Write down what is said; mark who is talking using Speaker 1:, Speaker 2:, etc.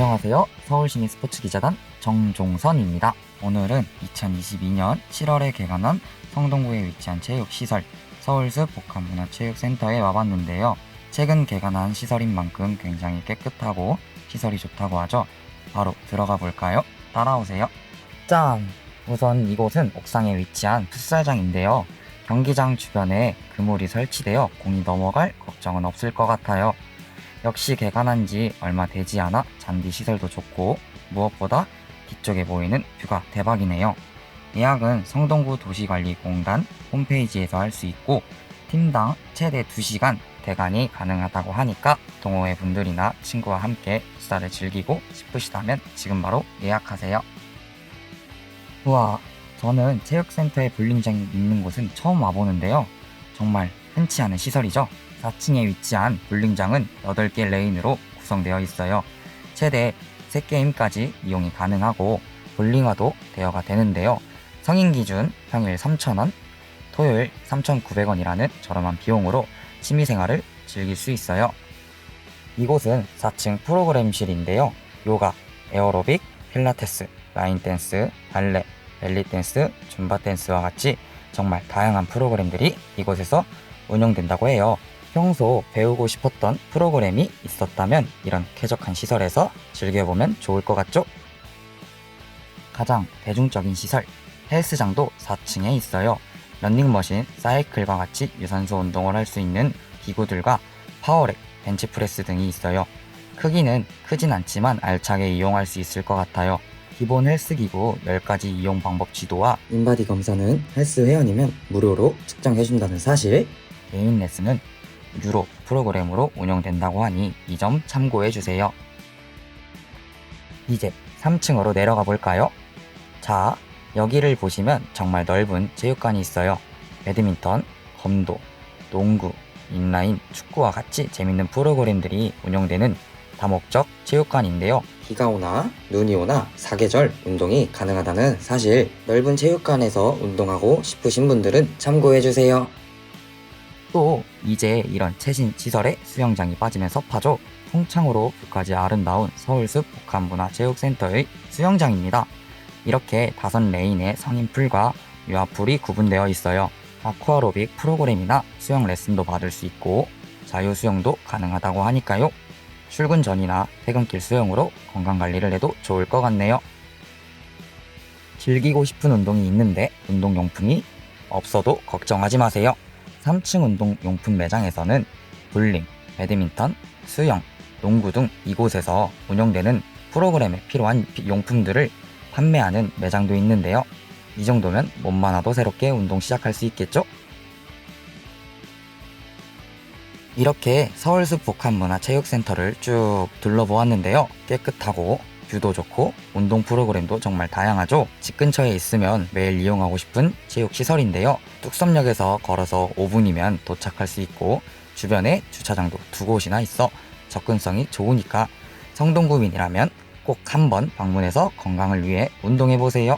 Speaker 1: 안녕하세요. 서울시민 스포츠 기자단 정종선입니다. 오늘은 2022년 7월에 개관한 성동구에 위치한 체육시설 서울숲 복합문화체육센터에 와봤는데요. 최근 개관한 시설인 만큼 굉장히 깨끗하고 시설이 좋다고 하죠. 바로 들어가 볼까요? 따라오세요. 짠! 우선 이곳은 옥상에 위치한 풋살장인데요. 경기장 주변에 그물이 설치되어 공이 넘어갈 걱정은 없을 것 같아요. 역시 개관한 지 얼마 되지 않아 잔디 시설도 좋고 무엇보다 뒤쪽에 보이는 뷰가 대박이네요. 예약은 성동구 도시관리공단 홈페이지에서 할 수 있고 팀당 최대 2시간 대관이 가능하다고 하니까 동호회 분들이나 친구와 함께 수다를 즐기고 싶으시다면 지금 바로 예약하세요. 우와, 저는 체육센터의 볼링장이 있는 곳은 처음 와보는데요. 정말 흔치 않은 시설이죠. 4층에 위치한 볼링장은 8개 레인으로 구성되어 있어요. 최대 3게임까지 이용이 가능하고 볼링화도 대여가 되는데요. 성인 기준 평일 3,000원, 토요일 3,900원이라는 저렴한 비용으로 취미생활을 즐길 수 있어요. 이곳은 4층 프로그램실인데요. 요가, 에어로빅, 필라테스, 라인 댄스, 발레, 벨리 댄스, 줌바 댄스와 같이 정말 다양한 프로그램들이 이곳에서 운영된다고 해요. 평소 배우고 싶었던 프로그램이 있었다면 이런 쾌적한 시설에서 즐겨보면 좋을 것 같죠? 가장 대중적인 시설, 헬스장도 4층에 있어요. 런닝머신, 사이클과 같이 유산소 운동을 할 수 있는 기구들과 파워렉, 벤치프레스 등이 있어요. 크기는 크진 않지만 알차게 이용할 수 있을 것 같아요. 기본 헬스기구 10가지 이용 방법 지도와 인바디 검사는 헬스 회원이면 무료로 측정해준다는 사실 개인 레슨은 유로 프로그램으로 운영된다고 하니 이 점 참고해 주세요. 이제 3층으로 내려가 볼까요? 자, 여기를 보시면 정말 넓은 체육관이 있어요. 배드민턴, 검도, 농구, 인라인, 축구와 같이 재밌는 프로그램들이 운영되는 다목적 체육관인데요. 비가 오나 눈이 오나 사계절 운동이 가능하다는 사실 넓은 체육관에서 운동하고 싶으신 분들은 참고해주세요. 또 이제 이런 최신 시설에 수영장이 빠지면 섭하죠. 통창으로 뷰까지 아름다운 서울숲 복합문화체육센터의 수영장입니다. 이렇게 다섯 레인의 성인 풀과 유아풀이 구분되어 있어요. 아쿠아로빅 프로그램이나 수영 레슨도 받을 수 있고 자유 수영도 가능하다고 하니까요. 출근 전이나 퇴근길 수영으로 건강 관리를 해도 좋을 것 같네요. 즐기고 싶은 운동이 있는데 운동용품이 없어도 걱정하지 마세요. 3층 운동 용품 매장에서는 볼링, 배드민턴, 수영, 농구 등 이곳에서 운영되는 프로그램에 필요한 용품들을 판매하는 매장도 있는데요. 이 정도면 몸만 와도 새롭게 운동 시작할 수 있겠죠? 이렇게 서울숲 복합문화체육센터를 쭉 둘러보았는데요. 깨끗하고 뷰도 좋고 운동 프로그램도 정말 다양하죠. 집 근처에 있으면 매일 이용하고 싶은 체육시설인데요. 뚝섬역에서 걸어서 5분이면 도착할 수 있고 주변에 주차장도 두 곳이나 있어 접근성이 좋으니까 성동구민이라면 꼭 한번 방문해서 건강을 위해 운동해보세요.